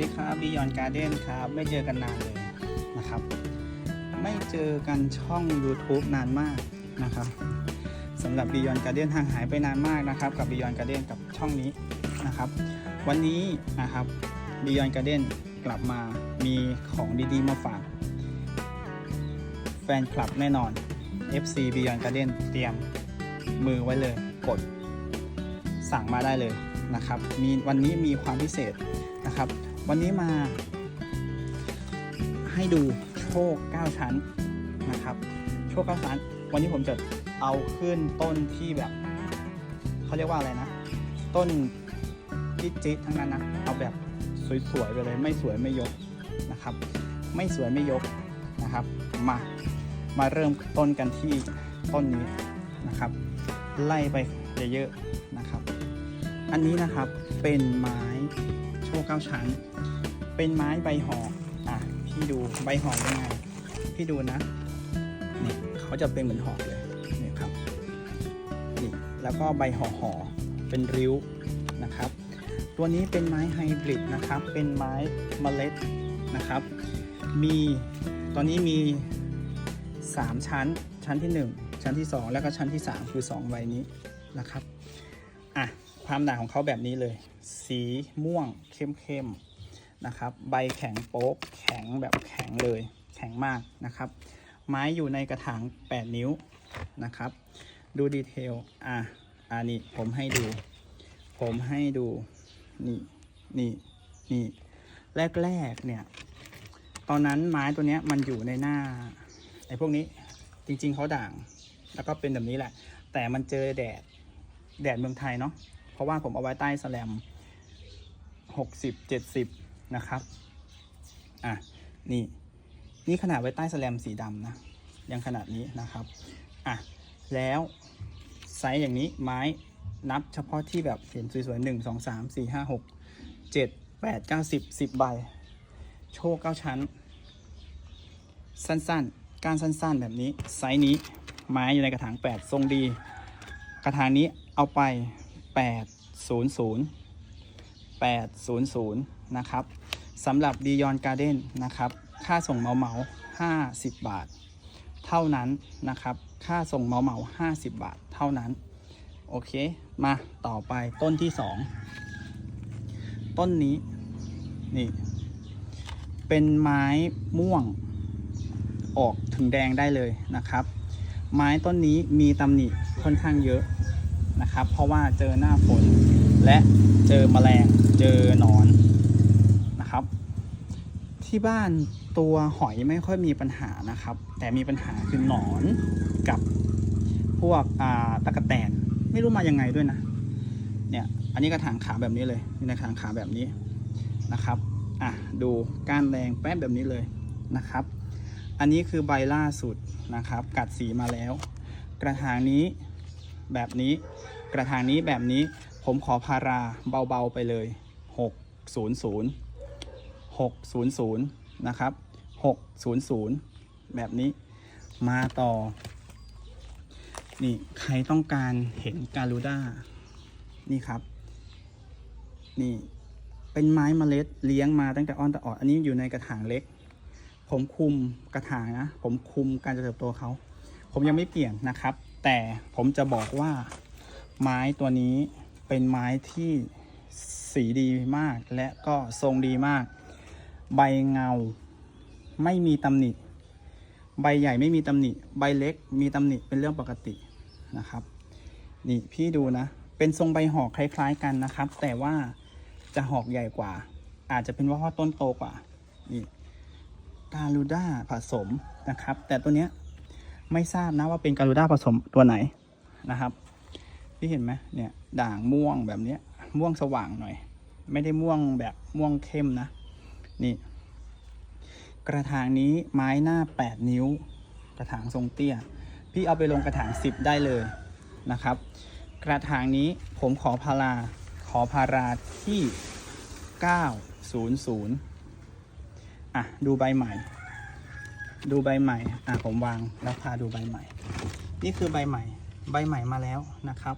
ดีครับบียอนการ์เด้นครับ ไม่เจอกันนานเลยนะครับ ไม่เจอกันช่อง YouTube นานมากนะครับสำหรับ Beyond Garden ห่างหายไปนานมากนะครับ กับ Beyond Garden กับช่องนี้นะครับ วันนี้นะครับ Beyond Garden กลับมามีของดีๆมาฝากแฟนคลับแน่นอน FC Beyond Garden เตรียมมือไว้เลยกด สั่งมาได้เลยนะครับ มีวันนี้มีความพิเศษนะครับ วันนี้มา ให้ดูโชค9ชั้นนะครับ โชค9ชั้น วันนี้ผมจะเอาขึ้นต้นที่แบบเขาเรียกว่าอะไรนะ ต้นจิ๊ดๆทั้งนั้นนะเอาแบบสวยๆไปเลยไม่สวยไม่ยกนะครับ ไม่สวยไม่ยกนะครับ มามาเริ่มต้นกันที่ต้นนี้นะครับ ไล่ไปเยอะๆนะครับ อันนี้นะครับเป็นไม้ โชว์เก้าชั้น เป็นไม้ใบหอกอะพี่ดูใบหอกยังไงพี่ดูนะนี่เขาจะเป็นเหมือนหอกเลยนี่ครับนี่แล้วก็ใบห่อห่อเป็นริ้วนะครับ ตัวนี้เป็นไม้ไฮบริดนะครับ เป็นไม้เมล็ดนะครับ มีตอนนี้มี 3 ชั้น ชั้นที่ 1 ชั้นที่ 2 แล้วก็ชั้นที่ 3 คือ 2 ใบนี้นะครับ ความด่างของเขาแบบนี้เลย สีม่วงเข้มๆนะครับ ใบแข็งโป๊กแข็งแบบแข็งเลย แข็งมากนะครับ ไม้อยู่ในกระถาง 8 นิ้วนะครับ ดูดีเทลอะอันนี้ผมให้ดู ผมให้ดู นี่นี่นี่แรกๆเนี่ย ตอนนั้นไม้ตัวเนี้ยมันอยู่ในหน้าไอ้พวกนี้จริงๆเขาด่าง แล้วก็เป็นแบบนี้แหละ แต่มันเจอแดดแดดเมืองไทยเนาะ ราะว่าผมเอาไว้ใต้แสแลม60 70นะครับอะนี่นี่ขนาดไว้ใต้แสแลมสีดำนะยังขนาดนี้นะครับอะแล้วไซส์อย่างนี้ไม้นับเฉพาะที่แบบเห็นสวยๆหนึ่งสองสามสี่ห้าหกเจ็ดแปดเก้าสิบสิบใบ โชว์เก้าชั้น สั้นๆ การสั้นๆแบบนี้ ไซส์นี้ไม้อยู่ในกระถาง8ทรงดี กระถางนี้เอาไป 800 800 นะครับสำหรับ Beyond Garden นะครับ ค่าส่งเหมาเหมา50 บาท เท่านั้นนะครับ ค่าส่งเหมาเหมา50 บาท เท่านั้น โอเค มาต่อไปต้นที่ 2 ต้นนี้ นี่ เป็นไม้ม่วงออกถึงแดงได้เลยนะครับ ไม้ต้นนี้มีตำหนิค่อนข้างเยอะ นะครับ เพราะว่าเจอหน้าฝนและเจอแมลงเจอหนอนนะครับ ที่บ้านตัวหอยไม่ค่อยมีปัญหานะครับ แต่มีปัญหาคือหนอนกับพวกอ่าตะกะแตนไม่รู้มายังไงด้วยนะเนี่ยอันนี้กระถางขาแบบนี้เลยนี่กระถางขาแบบนี้นะครับอะดูก้านแดงแป๊บแบบนี้เลยนะครับ อันนี้คือใบล่าสุดนะครับ กัดสีมาแล้ว กระถางนี้ แบบนี้ กระถางนี้แบบนี้ผมขอพาราเบาๆไปเลย 600 600 นะครับ 600 แบบนี้มาต่อ นี่ใครต้องการเห็นการูด้านี่ครับ นี่เป็นไม้เมล็ดเลี้ยงมาตั้งแต่อ้อนแต่ออด อันนี้อยู่ในกระถางเล็ก ผมคุมกระถางนะ ผมคุมการเจริญเติบโตเขา ผมยังไม่เปลี่ยนนะครับ แต่ผมจะบอกว่าไม้ตัวนี้เป็นไม้ที่สีดีมากและก็ทรงดีมาก ใบเงาไม่มีตำหนิ ใบใหญ่ไม่มีตำหนิ ใบเล็กมีตำหนิเป็นเรื่องปกตินะครับนี่พี่ดูนะ เป็นทรงใบหอกคล้ายๆกันนะครับ แต่ว่าจะหอกใหญ่กว่า อาจจะเป็นว่าเพราะต้นโตกว่านี่การูด้าผสมนะครับ แต่ตัวเนี้ย ไม่ทราบนะว่าเป็นการูด้าผสมตัวไหนนะครับพี่เห็นไหมเนี่ยด่างม่วงแบบนี้ม่วงสว่างหน่อย ไม่ได้ม่วงแบบม่วงเข้มนะ นี่ กระถางนี้ไม้หน้า 8 นิ้ว กระถางทรงเตี้ย พี่เอาไปลงกระถาง 10 ได้เลยนะครับ กระถางนี้ผมขอพาราขอพาราที่ 900อะดูใบใหม่ ดูใบใหม่ อะผมวางแล้วพาดูใบใหม่ นี่คือใบใหม่ ใบใหม่มาแล้วนะครับ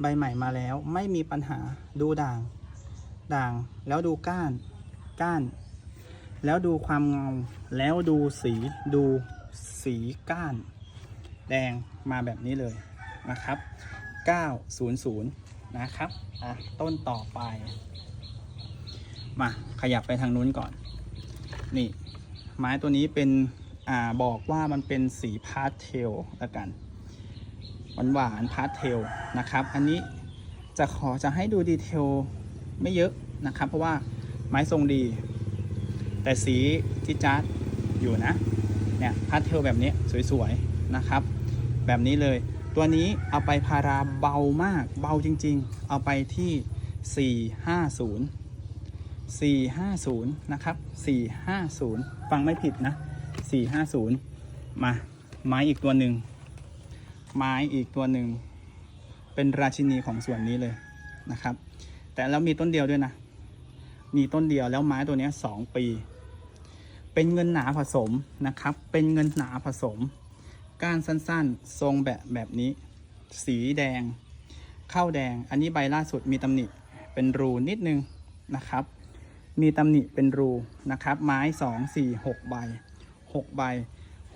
ใบใหม่มาแล้วไม่มีปัญหาดูด่าง ด่างแล้วดูก้าน ก้าน แล้วดูความเงา แล้วดูสีดูสีก้าน แดงมาแบบนี้เลยนะครับ 900 นะครับ อะ ต้นต่อไป มาขยับไปทางนู้นก่อน นี่ ไม้ตัวนี้เป็น อ่าบอกว่ามันเป็นสีพาสเทลละกันหวานหวานพาสเทลนะครับ อันนี้จะขอจะให้ดูดีเทลไม่เยอะนะครับ เพราะว่าไม้ทรงดี แต่สีที่จัดอยู่นะเนี่ยพาสเทลแบบนี้สวยๆนะครับ แบบนี้เลยตัวนี้เอาไปพาราเบามากเบาจริง ๆ เอาไปที่ 450 450 นะครับ 450 ฟังไม่ผิดนะ 450มา ไม้อีกตัวหนึ่ง ไม้อีกตัวหนึ่ง เป็นราชินีของส่วนนี้เลยนะครับ แต่แล้วมีต้นเดียวด้วยนะ มีต้นเดียวแล้วไม้ตัวนี้สองปี เป็นเงินหนาผสมนะครับ เป็นเงินหนาผสม ก้านสั้นๆ ทรงแบบแบบนี้ สีแดง เข้าแดง อันนี้ใบล่าสุดมีตำหนิเป็นรูนิดนึงนะครับ มีตำหนิเป็นรูนะครับ ไม้สองสี่หกใบ หกใบ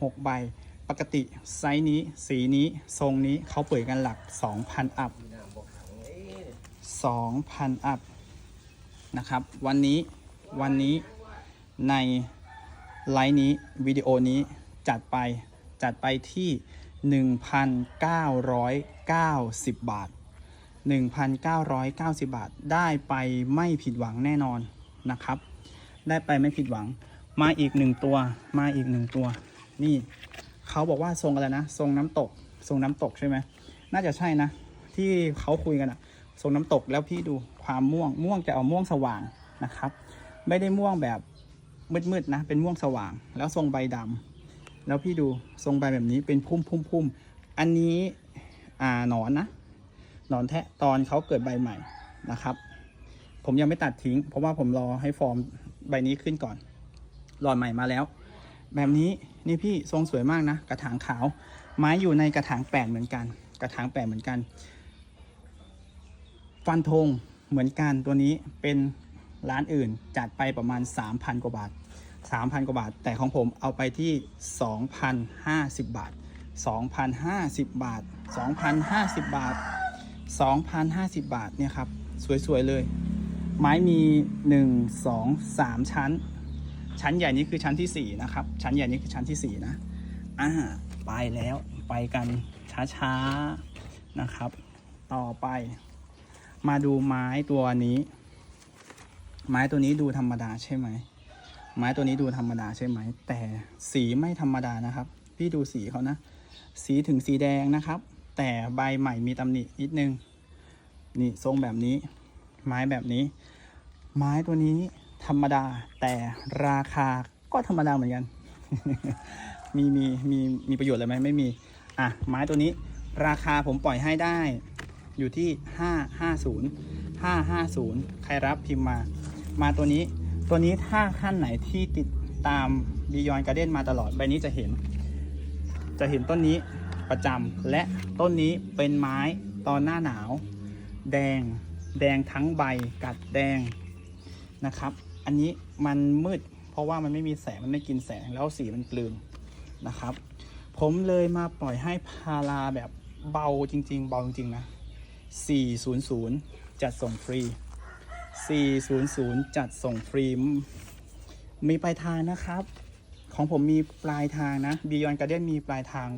หกใบ ปกติไซส์นี้สีนี้ทรงนี้เขาเปิดกันหลัก 2,000 อัพ 2,000 อัพ นะครับ วันนี้วันนี้ในไลฟ์นี้ วิดีโอนี้จัดไปจัดไปที่ 1,990 บาท 1,990 บาท ได้ไปไม่ผิดหวังแน่นอนนะครับ ได้ไปไม่ผิดหวัง มาอีกหนึ่งตัว มาอีกหนึ่งตัว นี่เขาบอกว่าทรงอะไรนะ ทรงน้ำตก ทรงน้ำตกใช่ไหม น่าจะใช่นะ ที่เขาคุยกันอะทรงน้ำตกแล้วพี่ดูความม่วง ม่วงจะเอาม่วงสว่างนะครับ ไม่ได้ม่วงแบบมืดๆนะ เป็นม่วงสว่าง แล้วทรงใบดำแล้วพี่ดูทรงใบแบบนี้เป็นพุ่มพุ่มพุ่มอันนี้อ่าหนอนนะ หนอนแทะตอนเขาเกิดใบใหม่นะครับ ผมยังไม่ตัดทิ้ง เพราะว่าผมรอให้ฟอร์มใบนี้ขึ้นก่อน หลอดใหม่มาแล้ว แบบนี้นี่พี่ทรงสวยมากนะ กระถางขาว ไม้อยู่ในกระถางแปดเหมือนกัน กระถางแปดเหมือนกัน ฟันธงเหมือนกันตัวนี้เป็นร้านอื่นจัดไปประมาณ 3,000 กว่าบาท 3,000 กว่าบาท แต่ของผมเอาไปที่ 2,050 บาท 2,050 บาท 2,050 บาท 2,050 บาทเนี่ยครับ สวย ๆ เลย ไม้มี 1 2 3 ชั้น ชั้นใหญ่นี้คือชั้นที่ 4 นะครับ ชั้นใหญ่นี้คือชั้นที่ 4 นะ อ่า ไปแล้ว ไปกันช้าๆ นะครับ ต่อไป มาดูไม้ตัวนี้ ไม้ตัวนี้ดูธรรมดาใช่ไหม ไม้ตัวนี้ดูธรรมดาใช่ไหม แต่สีไม่ธรรมดานะครับ พี่ดูสีเขานะ สีถึงสีแดงนะครับ แต่ใบใหม่มีตำหนินิดนึง นี่ทรงแบบนี้ ไม้แบบนี้ ไม้ตัวนี้ ธรรมดา แต่ราคาก็ธรรมดาเหมือนกัน มีมีมีมีประโยชน์อะไรไหมไม่มี อะ ไม้ตัวนี้ ราคาผมปล่อยให้ได้ อยู่ที่ 550 550 ใครรับพิมพ์มา มาตัวนี้ ตัวนี้ถ้าท่านไหนที่ติดตาม Beyond Garden มาตลอดใบนี้จะเห็น จะเห็นต้นนี้ประจำและต้นนี้เป็นไม้ตอนหน้าหนาว แดงแดงทั้งใบกัดแดงนะครับ อันนี้มันมืด เพราะว่ามันไม่มีแสงมันไม่กินแสงแล้วสีมันกลืนนะครับ ผมเลยมาปล่อยให้พาราแบบเบาจริง ๆ เบาจริงๆนะ 400 จัดส่งฟรี 400 จัดส่งฟรี มีปลายทางนะครับ ของผมมีปลายทางนะ Beyond Garden มีปลายทาง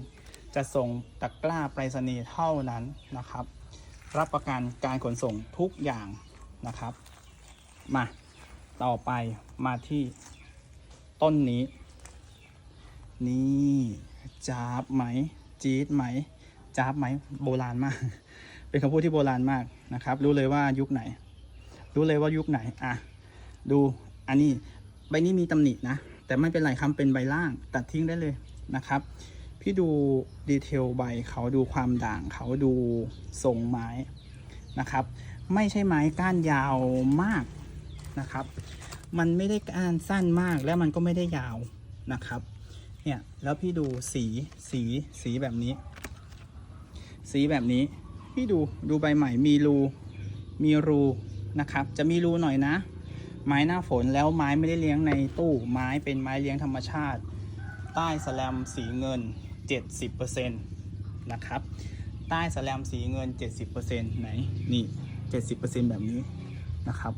จะส่งตะกร้าไปรษณีย์เท่านั้นนะครับ รับประกันการขนส่งทุกอย่างนะครับ มา ต่อไปมาที่ต้นนี้ นี่จ้าบไหม จี๊ดไหมจ้าบไหมโบราณมาก เป็นคำพูดที่โบราณมากนะครับ รู้เลยว่ายุคไหน รู้เลยว่ายุคไหน อะ ดูอันนี้ใบนี้มีตำหนินะ แต่ไม่เป็นไรครับเป็นใบล่าง ตัดทิ้งได้เลยนะครับ พี่ดูดีเทลใบเขาดูความด่างเขาดูทรงไม้นะครับ ไม่ใช่ไม้ก้านยาวมาก นะครับ มันไม่ได้ก้านสั้นมากแล้วมันก็ไม่ได้ยาวนะครับเนี่ยแล้วพี่ดูสีสีสีแบบนี้ สีแบบนี้พี่ดูดูใบใหม่มีรูมีรูนะครับ จะมีรูหน่อยนะ ไม้หน้าฝนแล้วไม้ไม่ได้เลี้ยงในตู้ไม้เป็นไม้เลี้ยงธรรมชาติ ใต้สแลมสีเงิน 70%นะครับใต้สแลมสีเงิน 70%ไหนนี่ 70%แบบนี้นะครับ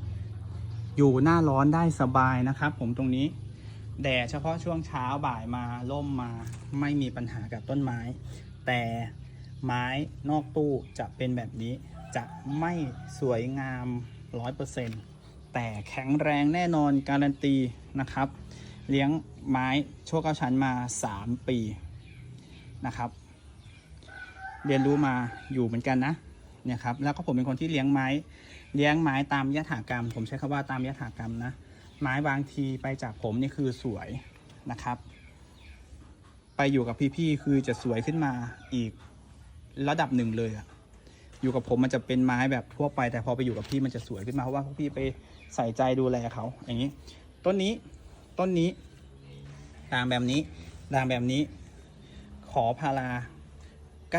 อยู่หน้าร้อนได้สบายนะครับ ผมตรงนี้ แดดเฉพาะช่วงเช้าบ่ายมาล่มมาไม่มีปัญหากับต้นไม้ แต่ไม้นอกตู้จะเป็นแบบนี้ จะไม่สวยงาม 100%แต่แข็งแรงแน่นอนการันตีนะครับ เลี้ยงไม้โชคเก้าชั้นมา 3 ปีนะครับ เรียนรู้มาอยู่เหมือนกันนะเนี่ยครับแล้วก็ผมเป็นคนที่เลี้ยงไม้ เลี้ยงไม้ตามยถากรรม ผมใช้คำว่าตามยถากรรมนะ ไม้บางทีไปจากผมนี่คือสวยนะครับ ไปอยู่กับพี่ๆคือจะสวยขึ้นมาอีกระดับหนึ่งเลยอะอยู่กับผมมันจะเป็นไม้แบบทั่วไป แต่พอไปอยู่กับพี่มันจะสวยขึ้นมาเพราะว่าพวกพี่ไปใส่ใจดูแลเขาอย่างนี้ ต้นนี้ต้นนี้ด่างแบบนี้ด่างแบบนี้ ขอพารา900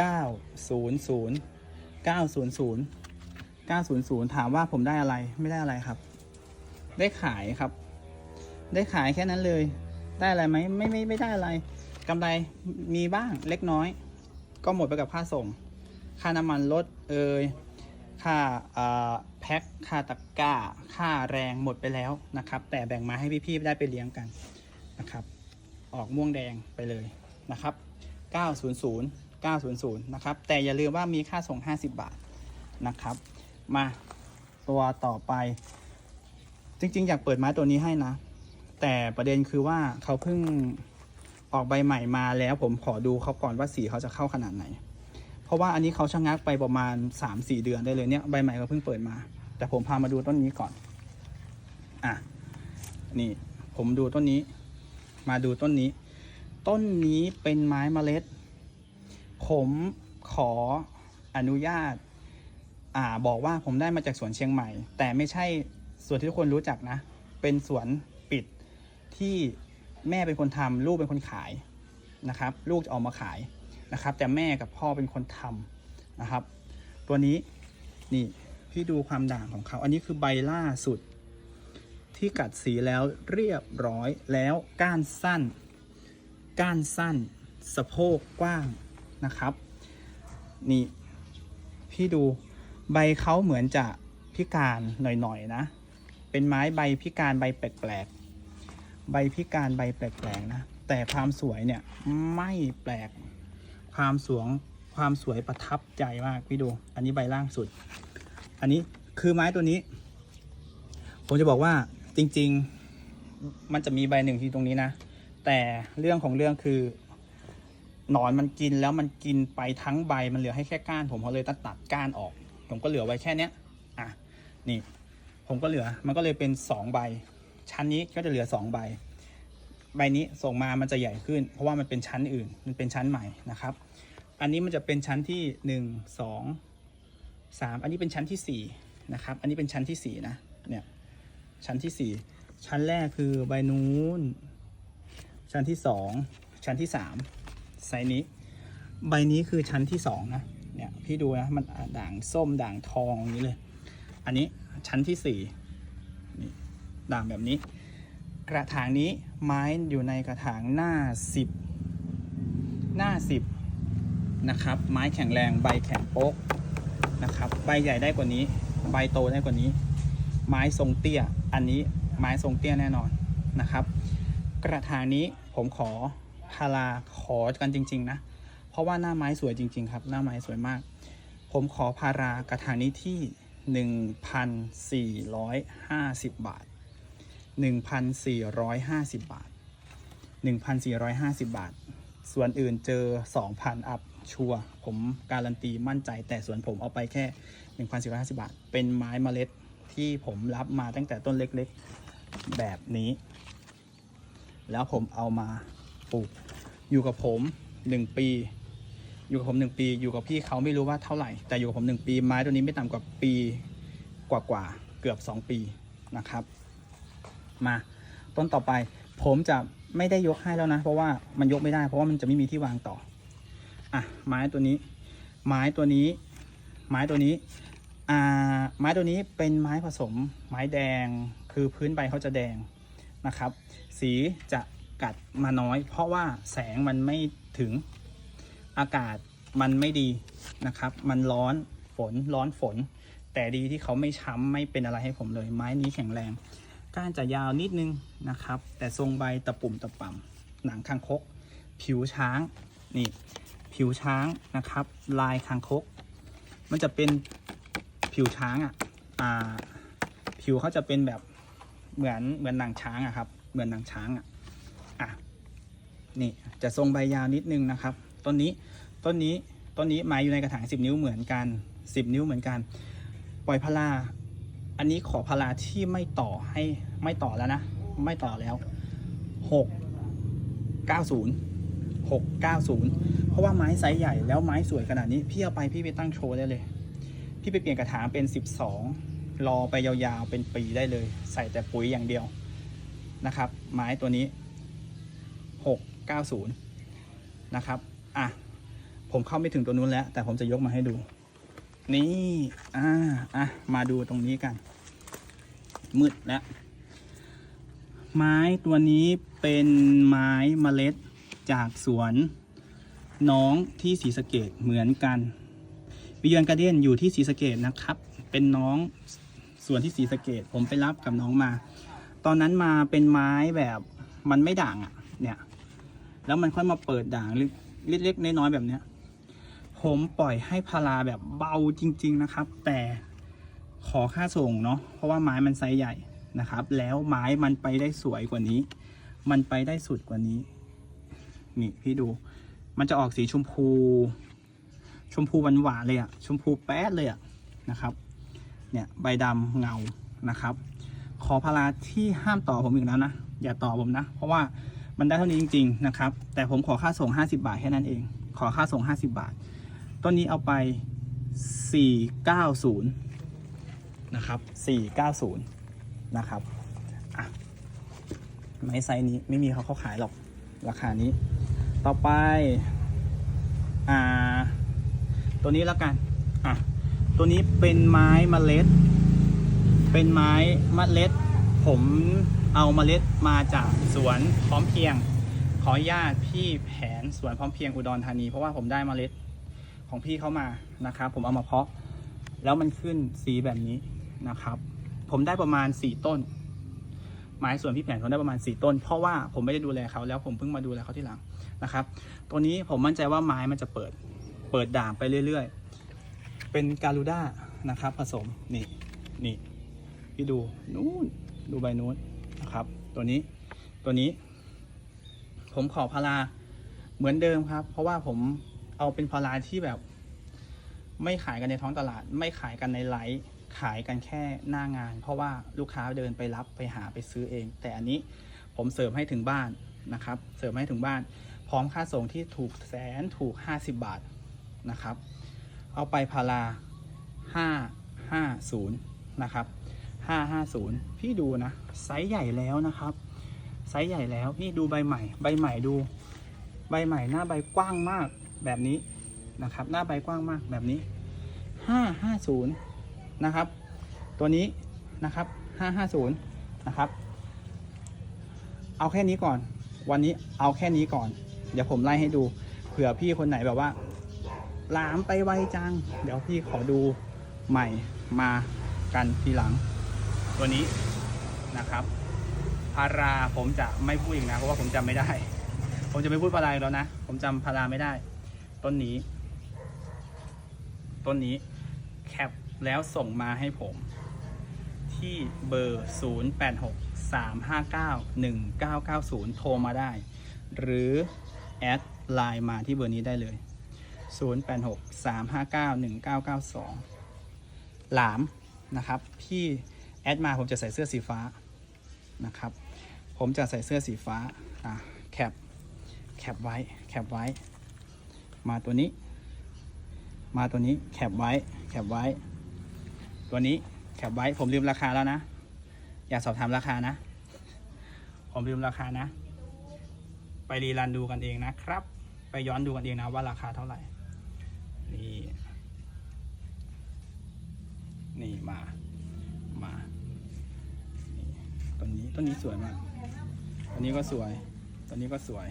900 900 900 ถามว่าผมได้อะไรไม่ได้อะไรครับ ได้ขายครับ ได้ขายแค่นั้นเลย ได้อะไรไหมไม่ไม่ไม่ได้อะไรกำไรมีบ้างเล็กน้อย ก็หมดไปกับค่าส่ง ค่าน้ำมันรถเอ่ยค่าแพ็คค่าตะกร้า ค่าแรงหมดไปแล้วนะครับ แต่แบ่งมาให้พี่ๆได้ไปเลี้ยงกันนะครับ ออกม่วงแดงไปเลยนะครับ 900 900 นะครับ แต่อย่าลืมว่ามีค่าส่ง 50 บาทนะครับ มาตัวต่อไป จริง ๆ อยากเปิดไม้ตัวนี้ให้นะ แต่ประเด็นคือว่าเขาเพิ่งออกใบใหม่มาแล้วผมขอดูเขาก่อนว่าสีเขาจะเข้าขนาดไหน เพราะว่าอันนี้เขาชะงักไปประมาณ 3-4 เดือนได้เลยเนี่ยใบใหม่เขาเพิ่งเปิดมา แต่ผมพามาดูต้นนี้ก่อน อะ นี่ผมดูต้นนี้ มาดูต้นนี้ ต้นนี้เป็นไม้เมล็ด ผมขออนุญาตอ่าบอกว่าผมได้มาจากสวนเชียงใหม่ แต่ไม่ใช่สวนที่ทุกคนรู้จักนะ เป็นสวนปิดที่แม่เป็นคนทำลูกเป็นคนขายนะครับ ลูกจะออกมาขายนะครับ แต่แม่กับพ่อเป็นคนทำนะครับ ตัวนี้นี่พี่ดูความด่างของเขา อันนี้คือใบล่าสุด ที่กัดสีแล้วเรียบร้อยแล้วก้านสั้น ก้านสั้น สะโพกกว้าง นะครับ นี่พี่ดูใบเขาเหมือนจะพิการหน่อยๆนะเป็นไม้ใบพิการใบแปลกๆใบพิการใบแปลกๆนะแต่ความสวยเนี่ยไม่แปลกความสวยความสวยประทับใจมากพี่ดู อันนี้ใบล่างสุด อันนี้คือไม้ตัวนี้ ผมจะบอกว่าจริง ๆ มันจะมีใบหนึ่งที่ตรงนี้นะ แต่เรื่องของเรื่องคือ หนอนมันกินแล้วมันกินไปทั้งใบมันเหลือให้แค่ก้าน ผมเขาเลยตัดตัดก้านออก ผมก็เหลือไว้แค่เนี้ยอะนี่ ผมก็เหลือมันก็เลยเป็นสองใบ ชั้นนี้ก็จะเหลือสองใบ ใบนี้ส่งมามันจะใหญ่ขึ้น เพราะว่ามันเป็นชั้นอื่น มันเป็นชั้นใหม่นะครับ อันนี้มันจะเป็นชั้นที่หนึ่งสองสามอันนี้เป็นชั้นที่สี่นะครับ อันนี้เป็นชั้นที่สี่นะเนี่ยชั้นที่สี่ชั้นแรกคือใบนู้นชั้นที่สองชั้นที่สาม ไซส์นี้ ใบนี้คือชั้นที่สองนะเนี่ยพี่ดูนะมันด่างส้มด่างทองอย่างนี้เลย อันนี้ชั้นที่สี่นี่ด่างแบบนี้ กระถางนี้ไม้อยู่ในกระถางหน้าสิบหน้าสิบนะครับ ไม้แข็งแรงใบแข็งโป๊กนะครับ ใบใหญ่ได้กว่านี้ ใบโตได้กว่านี้ ไม้ทรงเตี้ย อันนี้ไม้ทรงเตี้ยแน่นอนนะครับ กระถางนี้ผมขอ พาราขอกันจริง ๆ นะ เพราะว่าหน้าไม้สวยจริง ๆ ครับ หน้าไม้สวยมาก ผมขอพารากระถางนี้ที่ 1,450 บาท 1,450 บาท 1,450 บาท ส่วนอื่นเจอ 2,000 อัพชัวร์ผมการันตีมั่นใจแต่ส่วนผมเอาไปแค่ 1,450 บาท เป็นไม้เมล็ดที่ผมรับมาตั้งแต่ต้นเล็กๆ แบบนี้ แล้วผมเอามา ปลูก อยู่กับผมหนึ่งปี อยู่กับผมหนึ่งปี อยู่กับพี่เขาไม่รู้ว่าเท่าไหร่ แต่อยู่กับผมหนึ่งปี ไม้ตัวนี้ไม่ต่ำกว่าปีกว่าๆเกือบสองปีนะครับ มาต้นต่อไป ผมจะไม่ได้ยกให้แล้วนะ เพราะว่ามันยกไม่ได้ เพราะว่ามันจะไม่มีที่วางต่อ อะ ไม้ตัวนี้ ไม้ตัวนี้ ไม้ตัวนี้อ่าไม้ตัวนี้เป็นไม้ผสม ไม้แดงคือพื้นใบเขาจะแดงนะครับ สีจะ กัดมาน้อย เพราะว่าแสงมันไม่ถึงอากาศมันไม่ดีนะครับ มันร้อนฝนร้อนฝน แต่ดีที่เขาไม่ช้ำไม่เป็นอะไรให้ผมเลย ไม้นี้แข็งแรง ก้านจะยาวนิดนึงนะครับ แต่ทรงใบตะปุ่มตะป่ำหนังคางคก ผิวช้างนี่ผิวช้างนะครับ ลายคางคก มันจะเป็นผิวช้างอะผิวเขาจะเป็นแบบเหมือนเหมือนหนังช้างอะครับ เหมือนหนังช้างอะ นี่จะทรงใบยาวนิดนึงนะครับ ต้นนี้ต้นนี้ต้นนี้ไม้อยู่ในกระถาง 10 นิ้วเหมือนกัน 10 นิ้วเหมือนกัน ปล่อยพลา อันนี้ขอพลาที่ไม่ต่อให้ไม่ต่อแล้วนะ ไม่ต่อแล้ว 6 90 690 เพราะว่าไม้ไซส์ใหญ่แล้วไม้สวยขนาดนี้ พี่เอาไปพี่ไปตั้งโชว์ได้เลย พี่ไปเปลี่ยนกระถางเป็น 12 รอไปยาวๆเป็นปีได้เลย ใส่แต่ปุ๋ยอย่างเดียวนะครับ ไม้ตัวนี้ 90 นะครับ อะ ผมเข้าไม่ถึงตัวนู้นแล้ว แต่ผมจะยกมาให้ดู นี่ อ่า อะ มาดูตรงนี้กัน มืดแล้ว ไม้ตัวนี้เป็นไม้เมล็ดจากสวนน้องที่ศรีสะเกดเหมือนกัน วิเยือนการเดียนอยู่ที่ศรีสะเกดนะครับ เป็นน้องส่วนที่ศรีสะเกดผมไปรับกับน้องมา ตอนนั้นมาเป็นไม้แบบมันไม่ด่างอะ่ะ เนี่ย แล้วมันค่อยมาเปิดด่างเล็กๆน้อยๆแบบเนี้ย ผมปล่อยให้พาราแบบเบาจริง ๆนะครับ แต่ขอค่าส่งเนาะเพราะว่าไม้มันไซส์ใหญ่นะครับ แล้วไม้มันไปได้สวยกว่านี้ มันไปได้สุดกว่านี้ นี่พี่ดู มันจะออกสีชมพู ชมพูหวานๆเลยอะชมพูแป๊ดเลยอะนะครับ เนี่ยใบดำเงานะครับ ขอพาราที่ห้ามต่อผมอีกแล้วนะ อย่าต่อผมนะ เพราะว่า มันได้เท่านี้จริง ๆ นะครับ แต่ผมขอค่าส่ง 50 บาทแค่นั้นเอง ขอค่าส่ง 50 บาท ต้นนี้เอาไป 490 นะครับ 490 นะครับอะไม้ไซส์นี้ไม่มีเขาเขาขายหรอก ราคานี้ ต่อไป อ่า ตัวนี้แล้วกัน อะ ตัวนี้เป็นไม้มเมล็ด เป็นไม้มเมล็ด ผม เอาเมล็ดมาจากสวนพร้อมเพียง ขอญาตพี่แผนสวนพร้อมเพียงอุดรธานี เพราะว่าผมได้เมล็ดของพี่เข้ามานะครับ ผมเอามาเพาะ แล้วมันขึ้นสีแบบนี้นะครับ ผมได้ประมาณสี่ต้น ไม้ส่วนพี่แผนผมได้ประมาณสี่ต้น เพราะว่าผมไม่ได้ดูแลเขาแล้วผมเพิ่งมาดูแลเขาที่หลังนะครับ ตัวนี้ผมมั่นใจว่าไม้มันจะเปิดเปิดด่างไปเรื่อยๆ เป็นการูด้านะครับ ผสมนี่นี่พี่ดูนู้นดูใบนู้น ครับ ตัวนี้ตัวนี้ ผมขอพาราเหมือนเดิมครับ เพราะว่าผมเอาเป็นพาราที่แบบ ไม่ขายกันในท้องตลาด ไม่ขายกันในไลฟ์ขายกันแค่หน้างาน เพราะว่าลูกค้าเดินไปรับไปหาไปซื้อเอง แต่อันนี้ผมเสริมให้ถึงบ้านนะครับ เสริมให้ถึงบ้าน พร้อมค่าส่งที่ถูกแสนถูก 50 บาทนะครับ เอาไปพารา550 นะครับ 550 พี่ดูนะไซส์ใหญ่แล้วนะครับ ไซส์ใหญ่แล้วพี่ดูใบใหม่ ใบใหม่ดู ใบใหม่หน้าใบกว้างมากแบบนี้นะครับ หน้าใบกว้างมากแบบนี้ 550 นะครับ ตัวนี้นะครับ 550 นะครับ เอาแค่นี้ก่อน วันนี้เอาแค่นี้ก่อน เดี๋ยวผมไล่ให้ดูเผื่อพี่คนไหนแบบว่าหลามไปไวจัง เดี๋ยวพี่ขอดูใหม่มากันทีหลัง ตัวนี้นะครับพาราผมจะไม่พูดอีกนะ เพราะว่าผมจำไม่ได้ ผมจะไม่พูดพาราอีกแล้วนะ ผมจำพาราไม่ได้ ต้นนี้ ต้นนี้แคปแล้วส่งมาให้ผม ที่เบอร์ 086 359 1990 โทรมาได้ หรือแอดไลน์มาที่เบอร์นี้ได้เลย 086 359 1992 หลามนะครับ พี่ แอดมาผมจะใส่เสื้อสีฟ้านะครับ ผมจะใส่เสื้อสีฟ้าอะแคปแคปไว้แคปไว้ มาตัวนี้ มาตัวนี้แคปไว้แคปไว้ ตัวนี้แคปไว้ผมลืมราคาแล้วนะ อย่าสอบถามราคานะ ผมลืมราคานะ ไปรีรันดูกันเองนะครับ ไปย้อนดูกันเองนะว่าราคาเท่าไหร่นี่นี่มามานี่ ต้นนี้ต้นนี้สวยมากต้นนี้ก็สวยต้นนี้ก็สวย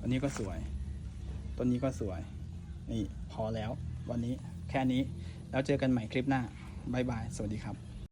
ต้นนี้ก็สวยต้นนี้ก็สวยนี่พอแล้ว วันนี้แค่นี้แล้วเจอกันใหม่คลิปหน้าบายบาย สวัสดีครับ